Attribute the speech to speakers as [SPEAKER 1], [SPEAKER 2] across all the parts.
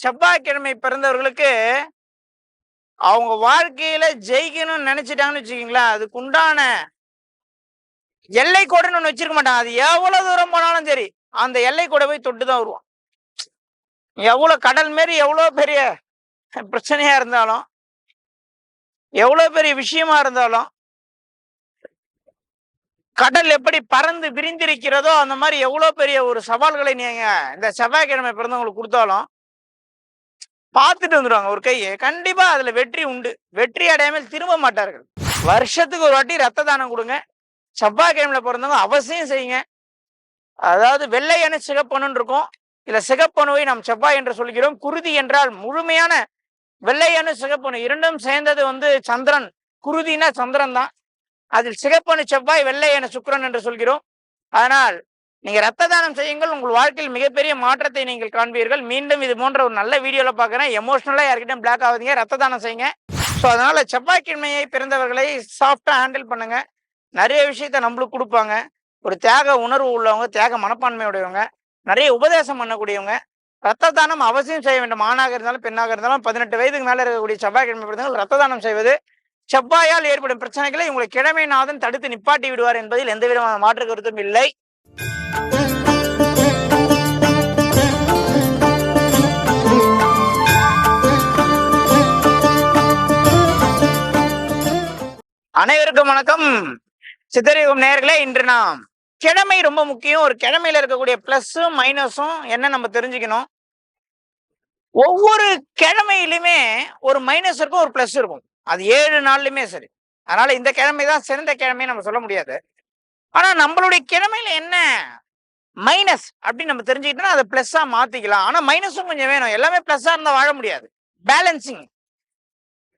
[SPEAKER 1] செவ்வாய்க்கிழமை பிறந்தவர்களுக்கு அவங்க வாழ்க்கையில ஜெயிக்கணும்னு நினைச்சிட்டாங்கன்னு வச்சுக்கீங்களேன் அதுக்கு உண்டான எல்லை கோடுன்னு ஒண்ணு வச்சிருக்க மாட்டான். அது எவ்வளவு தூரம் போனாலும் சரி அந்த எல்லை கூட போய் தொட்டு தான் வருவான். எவ்வளவு கடல் மாரி எவ்வளவு பெரிய பிரச்சனையா இருந்தாலும் எவ்வளவு பெரிய விஷயமா இருந்தாலும் கடல் எப்படி பறந்து விரிந்திருக்கிறதோ அந்த மாதிரி எவ்வளவு பெரிய ஒரு சவால்களை நீங்க இந்த செவ்வாய்க்கிழமை பிறந்தவங்களுக்கு கொடுத்தாலும் பார்த்துட்டு வந்துடுவாங்க ஒரு கையை. கண்டிப்பா அதுல வெற்றி உண்டு. வெற்றி அடையாமல் திரும்ப மாட்டார்கள். வருஷத்துக்கு ஒரு வாட்டி ரத்த தானம் கொடுங்க. செவ்வாய்க்கிழமையில பிறந்தவங்க அவசியம் செய்யுங்க. அதாவது வெள்ளை அணு சிகப்பணுன்னு இருக்கும். இல்ல சிகப்பணுவை நாம் செவ்வாய் என்று சொல்கிறோம். குருதி என்றால் முழுமையான வெள்ளை அணு சிகப்பணு. இரண்டும் சேர்ந்தது வந்து சந்திரன். குருதினா சந்திரன் தான் அதில் சிகப்பணு செவ்வாய் வெள்ளை அணு என்று சொல்கிறோம். அதனால் நீங்க ரத்த தானம் செய்யுங்கள். உங்கள் வாழ்க்கையில் மிகப்பெரிய மாற்றத்தை நீங்கள் காண்பீர்கள். மீண்டும் இது போன்ற ஒரு நல்ல வீடியோல பார்க்குறேன். எமோஷனலா யார்கிட்டயும் பிளாக் ஆகுதுங்க. ரத்த தானம் செய்யுங்க. ஸோ அதனால செவ்வாய்க்கிழமையை பிறந்தவர்களை சாஃப்டா ஹேண்டில் பண்ணுங்க. நிறைய விஷயத்த நம்மளுக்கு கொடுப்பாங்க. ஒரு தியாக உணர்வு உள்ளவங்க தியாக மனப்பான்மையுடையவங்க நிறைய உபதேசம் பண்ணக்கூடியவங்க ரத்த தானம் அவசியம் செய்ய வேண்டும். ஆணாக இருந்தாலும் பெண்ணாக இருந்தாலும் பதினெட்டு வயதுக்கு மேலே இருக்கக்கூடிய செவ்வாய்க்கிழமை பிறந்தவர்கள் ரத்த தானம் செய்வது செவ்வாயால் ஏற்படும் பிரச்சனைகளை உங்களை கிழமைநாதன் தடுத்து நிப்பாட்டி விடுவார் என்பதில் எந்த விதமான மாற்று கருத்தும் இல்லை. அனைவருக்கும் வணக்கம். சித்தரிகம் நேர்களே இன்று நாம் கிழமை ரொம்ப முக்கியம். ஒரு கிழமையில இருக்கக்கூடிய பிளஸ்ஸும் மைனஸும் என்ன நம்ம தெரிஞ்சுக்கணும்? ஒவ்வொரு கிழமையிலுமே ஒரு மைனஸ் இருக்கும் ஒரு பிளஸ் இருக்கும். அது ஏழு நாள்லயுமே சரி. அதனால இந்த கிழமை தான் சிறந்த கிழமை நம்ம சொல்ல முடியாது. ஆனா நம்மளுடைய கிழமையில என்ன? மைனஸ் அப்படின்னு நம்ம தெரிஞ்சுக்கிட்டோம்னா அதை பிளஸ்ஸா மாத்திக்கலாம். ஆனா மைனஸும் கொஞ்சம் வேணும். எல்லாமே பிளஸ்ஸா இருந்தா வாழ முடியாது. பேலன்சிங்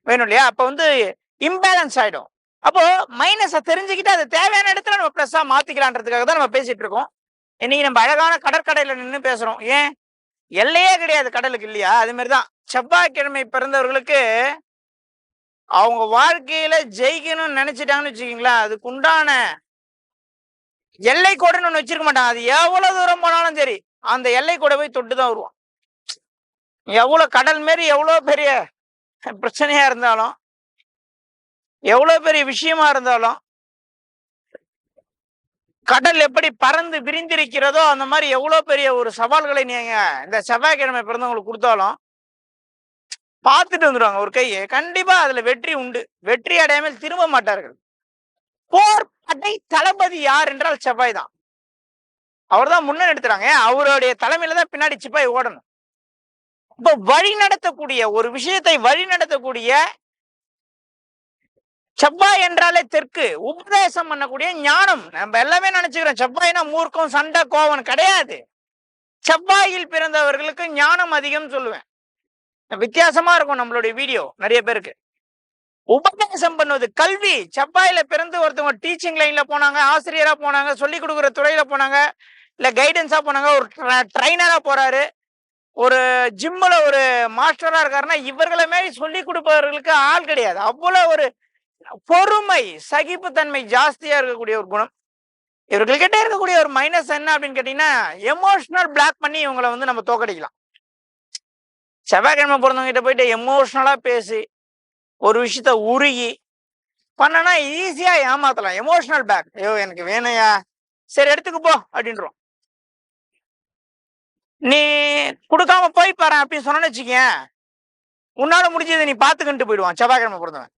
[SPEAKER 1] வேணும் இல்லையா? அப்ப வந்து இம்பேலன்ஸ் ஆயிடும். அப்போ மைனஸை தெரிஞ்சுக்கிட்டு அது தேவையான இடத்துல நம்ம பிளஸ்ஸா மாத்திக்கலான்றதுக்காக தான் நம்ம பேசிட்டு இருக்கோம். இன்னைக்கு நம்ம அழகான கடற்கடையில நின்று பேசுறோம். ஏன்? எல்லையே கிடையாது கடலுக்கு இல்லையா? அது மாதிரிதான் செவ்வாய்க்கிழமை பிறந்தவர்களுக்கு அவங்க வாழ்க்கையில ஜெயிக்கணும்னு நினைச்சிட்டாங்கன்னு வச்சுக்கீங்களா அதுக்கு உண்டான எல்லை கோடுன்னு ஒண்ணு வச்சிருக்க மாட்டான். அது எவ்வளவு தூரம் போனாலும் சரி அந்த எல்லை கூட போய் தொட்டு தான் வருவான். எவ்வளவு கடல் மாரி எவ்வளவு பெரிய பிரச்சனையா இருந்தாலும் எவ்வளவு பெரிய விஷயமா இருந்தாலும் கடல் எப்படி பறந்து விரிந்திருக்கிறதோ அந்த மாதிரி எவ்வளவு பெரிய ஒரு சவால்களை நீங்க இந்த செவ்வாய்க்கிழமை பிறந்தவங்களுக்கு கொடுத்தாலும் பார்த்துட்டு வந்துடுவாங்க ஒரு கையை. கண்டிப்பா அதுல வெற்றி உண்டு. வெற்றி அடையாமல் திரும்ப மாட்டார்கள். போர் படை தளபதி யார் என்றால் செவ்வாய் தான். அவர் தான் முன்ன எடுத்துறாங்க அவருடைய தலைமையில தான் பின்னாடி சிப்பாய் ஓடணும். இப்ப வழி நடத்தக்கூடிய ஒரு விஷயத்தை வழி நடத்தக்கூடிய செவ்வாய் என்றாலே தெற்கு. உபதேசம் பண்ணக்கூடிய ஞானம். நம்ம எல்லாமே நினைச்சுக்கிறோம். செவ்வாய்னா மூர்க்கம் சண்டை கோவம் கிடையாது. செவ்வாயில் பிறந்தவர்களுக்கு ஞானம் அதிகம் சொல்லுவேன். வித்தியாசமா இருக்கும் நம்மளுடைய வீடியோ நிறைய பேருக்கு. உபதேசம் பண்ணுவது. கல்வி. செவ்வாயில பிறந்து ஒருத்தவங்க டீச்சிங் லைன்ல போனாங்க ஆசிரியரா போனாங்க சொல்லி கொடுக்குற துறையில போனாங்க இல்ல கைடன்ஸா போனாங்க ஒரு ட்ரைனரா போறாரு. ஒரு ஜிம்ல ஒரு மாஸ்டரா இருக்காருன்னா இவர்களை மாரி சொல்லி கொடுப்பவர்களுக்கு ஆள் கிடையாது. அவ்வளவு ஒரு பொறுமை சகிப்புத்தன்மை ஜாஸ்தியா இருக்கக்கூடிய ஒரு குணம். இவர்கள்கிட்ட இருக்கக்கூடிய ஒரு மைனஸ் என்ன அப்படின்னு கேட்டீங்கன்னா எமோஷனல் பிளாக் பண்ணி இவங்களை வந்து நம்ம தோக்கடிக்கலாம். செவ்வாய்க்கிழமை பிறந்தவங்க கிட்ட போயிட்டு எமோஷனலா பேசி ஒரு விஷயத்த உருகி பண்ணனா ஈஸியா ஏமாத்தலாம். எமோஷனல் பேக் ஐயோ எனக்கு வேணையா சரி எடுத்துக்கு போ அப்படின்றோம் நீ கொடுக்காம போய் பாரு அப்படின்னு சொன்னு வச்சுக்கேன் உன்னால முடிஞ்சதை நீ பாத்துக்கிட்டு போயிடுவான் செவ்வாய்க்கிழமை பிறந்தவன்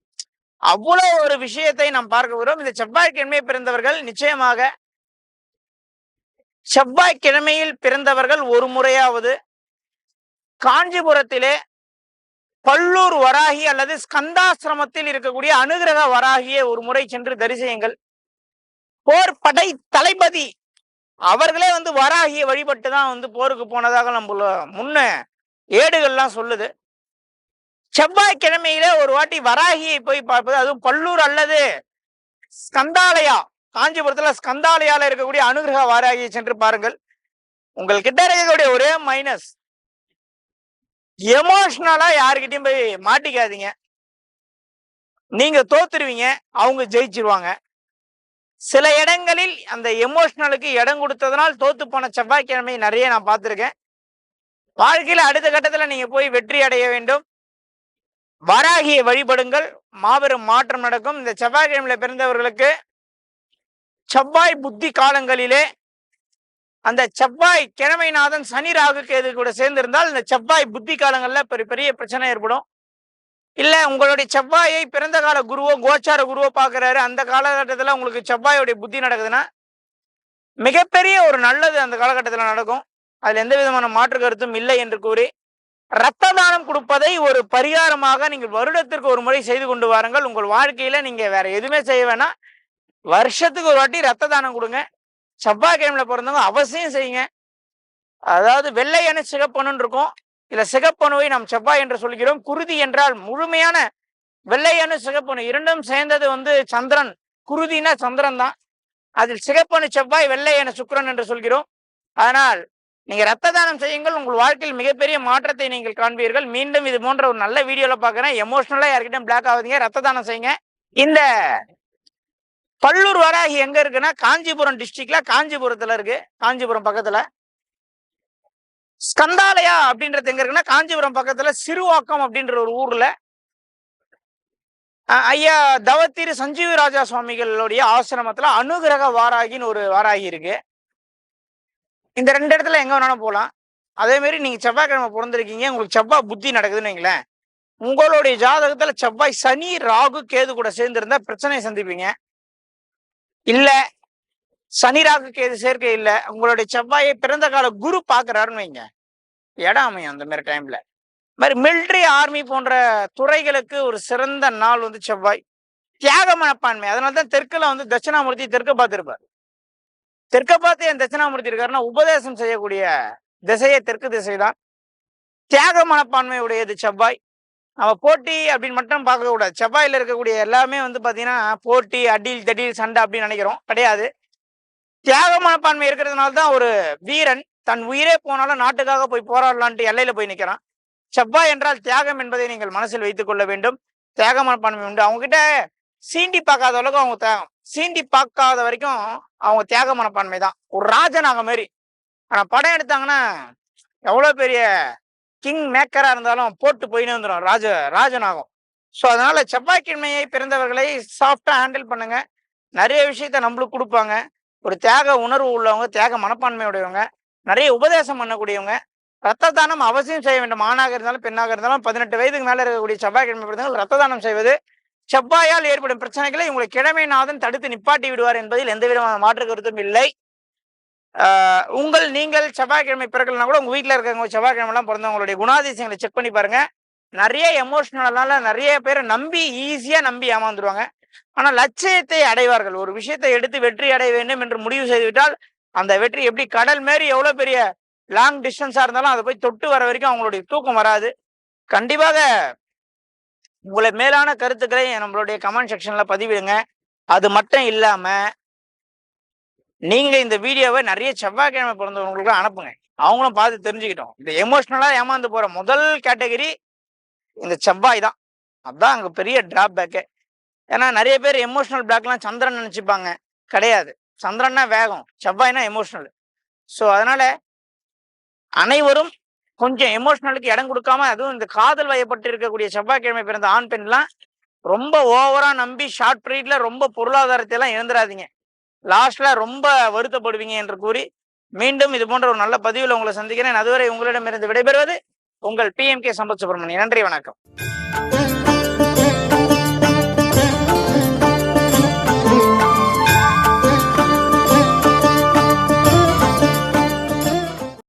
[SPEAKER 1] அவ்வளவு ஒரு விஷயத்தை நாம் பார்க்கிறோம் இந்த செவ்வாய்க்கிழமை பிறந்தவர்கள் நிச்சயமாக செவ்வாய்க்கிழமையில் பிறந்தவர்கள் ஒரு முறையாவது காஞ்சிபுரத்திலே பல்லூர் வராகி அல்லது ஸ்கந்தாசிரமத்தில் இருக்கக்கூடிய அனுகிரக வராகியை ஒரு முறை சென்று தரிசியுங்கள். போர் படை தளபதி அவர்களே வந்து வராகியை வழிபட்டு தான் வந்து போருக்கு போனதாக நம்ம முன்ன ஏடுகள்லாம் சொல்லுது. செவ்வாய்க்கிழமையில ஒரு வாட்டி வராகியை போய் பார்ப்பது அதுவும் பல்லூர் அல்லது ஸ்கந்தாலயா காஞ்சிபுரத்துல ஸ்கந்தாலயால இருக்கக்கூடிய அனுகிரக வாராகியை சென்று பாருங்கள். உங்கள் கிட்ட இருக்கக்கூடிய ஒரே மைனஸ் எமோஷனலா யாருக்கிட்டையும் போய் மாட்டிக்காதீங்க. நீங்க தோத்துருவீங்க அவங்க ஜெயிச்சிருவாங்க. சில இடங்களில் அந்த எமோஷனலுக்கு இடம் கொடுத்ததுனால் தோத்து போன செவ்வாய்க்கிழமை நிறைய நான் பார்த்துருக்கேன். வாழ்க்கையில் அடுத்த கட்டத்தில் நீங்க போய் வெற்றி அடைய வேண்டும். வராகியை வழிபடுங்கள். மாபெரும் மாற்றம் நடக்கும். இந்த செவ்வாய்க்கிழமையில பிறந்தவர்களுக்கு செவ்வாய் புத்தி காலங்களிலே அந்த செவ்வாய் கிழமைநாதன் சனி ராகு கேது கூட சேர்ந்திருந்தால் இந்த செவ்வாய் புத்தி காலங்கள்ல பெரிய பெரிய பிரச்சனை ஏற்படும். இல்ல உங்களுடைய செவ்வாயை பிறந்த கால குருவோ கோச்சார குருவோ பாக்குறாரு அந்த காலகட்டத்துல உங்களுக்கு செவ்வாயோடைய புத்தி நடக்குதுன்னா மிகப்பெரிய ஒரு நல்லது அந்த காலகட்டத்துல நடக்கும். அதுல எந்த விதமான மாற்று கருத்தும் இல்லை என்று கூறி இரத்த தானம் கொடுப்பதை ஒரு பரிகாரமாக நீங்கள் வருடத்திற்கு ஒரு முறை செய்து கொண்டு வாருங்கள். உங்கள் வாழ்க்கையில நீங்க வேற எதுவுமே செய்ய வேணாம். வருஷத்துக்கு ஒரு வாட்டி ரத்த தானம் கொடுங்க. செவ்வாய்க்கிழமையில பிறந்தவங்க அவசியம் செய்யுங்க. அதாவது வெள்ளை அணு சிகப்பணுன்னு இருக்கும். இல்ல சிகப்பணுவை நாம் செவ்வாய் என்று சொல்கிறோம். குருதி என்றால் முழுமையான வெள்ளை அணு சிகப்பணு. இரண்டும் சேர்ந்தது வந்து சந்திரன். குருதினா சந்திரன் தான். அதில் சிகப்பணு செவ்வாய் வெள்ளை அணு சுக்கரன் என்று சொல்கிறோம். அதனால் நீங்க ரத்த தானம் செய்யுங்கள். உங்கள் வாழ்க்கையில் மிகப்பெரிய மாற்றத்தை நீங்கள் காண்பீர்கள். மீண்டும் இது போன்ற ஒரு நல்ல வீடியோல பாக்குறேன் எமோஷனலா யார்கிட்டயும் பிளாக் ஆகுதுங்க. ரத்த தானம் செய்யுங்க. இந்த பல்லூர் வராகி எங்க இருக்குன்னா காஞ்சிபுரம் டிஸ்ட்ரிக்ட்ல காஞ்சிபுரத்துல இருக்கு. காஞ்சிபுரம் பக்கத்துல. ஸ்கந்தாலயா அப்படின்றது எங்க இருக்குன்னா காஞ்சிபுரம் பக்கத்துல சிறுவாக்கம் அப்படின்ற ஒரு ஊர்ல. ஐயா தவத்திரு சஞ்சீவி ராஜா சுவாமிகளுடைய ஆசிரமத்துல அனுகிரக வாராகின்னு ஒரு வாராகி இருக்கு. இந்த ரெண்டு இடத்துல எங்க வேணாலும் போகலாம் அதே மாதிரி நீங்க செவ்வாய்க்கிழமை பிறந்திருக்கீங்க உங்களுக்கு செவ்வாய் புத்தி நடக்குதுன்னு வைங்களேன். உங்களுடைய ஜாதகத்துல செவ்வாய் சனி ராகு கேது கூட சேர்ந்திருந்தா பிரச்சனையை சந்திப்பீங்க. இல்ல சனி ராகு கேது சேர்க்கை இல்ல உங்களுடைய செவ்வாயை பிறந்த கால குரு பாக்குறாருன்னு வைங்க. இடம் அமையும் அந்த மாதிரி டைம்ல மாதிரி மிலிட்ரி ஆர்மி போன்ற துறைகளுக்கு ஒரு சிறந்த நாள் வந்து செவ்வாய். தியாக மனப்பான்மை. அதனால தான் தெற்குல வந்து தட்சிணாமூர்த்தி தெற்க பார்த்திருப்பார். தெற்க பார்த்து என் தட்சிணாமூர்த்தி இருக்காருன்னா உபதேசம் செய்யக்கூடிய திசையே தெற்கு திசை தான் தியாக மனப்பான்மை உடையது செவ்வாய். நம்ம போட்டி அப்படின்னு மட்டும் பார்க்க கூடாது. செவ்வாயில இருக்கக்கூடிய எல்லாமே வந்து பாத்தீங்கன்னா போட்டி அடியில் தடியில் சண்டை அப்படின்னு நினைக்கிறோம். கிடையாது. தியாக மனப்பான்மை இருக்கிறதுனால தான் ஒரு வீரன் தன் உயிரே போனாலும் நாட்டுக்காக போய் போராடலான்ட்டு எல்லையில போய் நிக்கிறான். செவ்வாய் என்றால் தியாகம் என்பதை நீங்கள் மனசில் வைத்துக் கொள்ள வேண்டும். தியாக மனப்பான்மை உண்டு. அவங்க கிட்ட சீண்டி பார்க்காத அளவுக்கு அவங்க சீண்டி பார்க்காத வரைக்கும் அவங்க தியாக மனப்பான்மை தான். ஒரு ராஜன் அவங்க மாரி ஆனா படம் எடுத்தாங்கன்னா எவ்வளவு பெரிய கிங் மேக்கரா இருந்தாலும் போட்டு போயின்னு வந்துடும் ராஜ ராஜனாகும். ஸோ அதனால செவ்வாய்க்கிழமையை பிறந்தவர்களை சாஃப்டா ஹேண்டில் பண்ணுங்க. நிறைய விஷயத்த நம்மளுக்கு கொடுப்பாங்க. ஒரு தியாக உணர்வு உள்ளவங்க தியாக மனப்பான்மையுடையவங்க நிறைய உபதேசம் பண்ணக்கூடியவங்க ரத்த தானம் அவசியம் செய்ய வேண்டும். ஆணாக இருந்தாலும் பெண்ணாக இருந்தாலும் பதினெட்டு வயதுக்கு மேலே இருக்கக்கூடிய செவ்வாய்க்கிழமை பிறந்தவர்கள் ரத்த தானம் செய்வது செவ்வாயால் ஏற்படும் பிரச்சனைகளை உங்களை கிழமைநாதன் தடுத்து நிப்பாட்டி விடுவார் என்பதில் எந்த விதமான மாற்று கருத்தும் இல்லை. உங்கள் நீங்கள் செவ்வாய்க்கிழமை பிறக்கலனா கூட உங்க வீட்டில் இருக்கவங்க செவ்வாய்க்கிழமைலாம் பிறந்தவங்களுடைய குணாதிசயங்களை செக் பண்ணி பாருங்க. நிறைய எமோஷனலால நிறைய பேரை நம்பி ஈஸியா நம்பி ஏமாந்துருவாங்க. ஆனால் லட்சியத்தை அடைவார்கள். ஒரு விஷயத்தை எடுத்து வெற்றி அடைய வேண்டும் என்று முடிவு செய்துவிட்டால் அந்த வெற்றி எப்படி கடல் மாரி எவ்வளவு பெரிய லாங் டிஸ்டன்ஸா இருந்தாலும் அதை போய் தொட்டு வர வரைக்கும் அவங்களுடைய தூக்கம் வராது. கண்டிப்பாக உங்களை மேலான கருத்துக்களை நம்மளுடைய கமெண்ட் செக்ஷன்ல பதிவிடுங்க. அது மட்டும் இல்லாம நீங்க இந்த வீடியோவை நிறைய செவ்வாய்க்கிழமை பிறந்தவங்களுக்கு அனுப்புங்க. அவங்களும் பார்த்து தெரிஞ்சுக்கிட்டோம். இந்த எமோஷனலா ஏமாந்து போற முதல் கேட்டகரி இந்த செவ்வாய் தான். அதுதான் அங்க பெரிய டிராப் ஏன்னா நிறைய பேர் எமோஷனல் பிளாக்லாம் சந்திரன் நினைச்சுப்பாங்க. கிடையாது. சந்திரன்னா வேகம். செவ்வாய்னா எமோஷனல் ஸோ அதனால அனைவரும் கொஞ்சம் எமோஷனலுக்கு இடம் கொடுக்காம அதுவும் இந்த காதல் வயப்பட்டு இருக்கக்கூடிய செவ்வாய்க்கிழமை பிறந்த ஆண் பெண்லாம் ரொம்ப ஓவரா நம்பி ஷார்ட் பீரியட்ல ரொம்ப பொருளாதாரத்தை எல்லாம் இழந்துடாதீங்க லாஸ்ட்ல ரொம்ப வருத்தப்படுவீங்க என்று கூறி மீண்டும் இது போன்ற ஒரு நல்ல பதிவில் உங்களை சந்திக்கிறேன். அதுவரை உங்களிடமிருந்து விடைபெறுவது உங்கள் பிஎம்கே சம்பத் சுப்பிரமணியன். நன்றி வணக்கம்.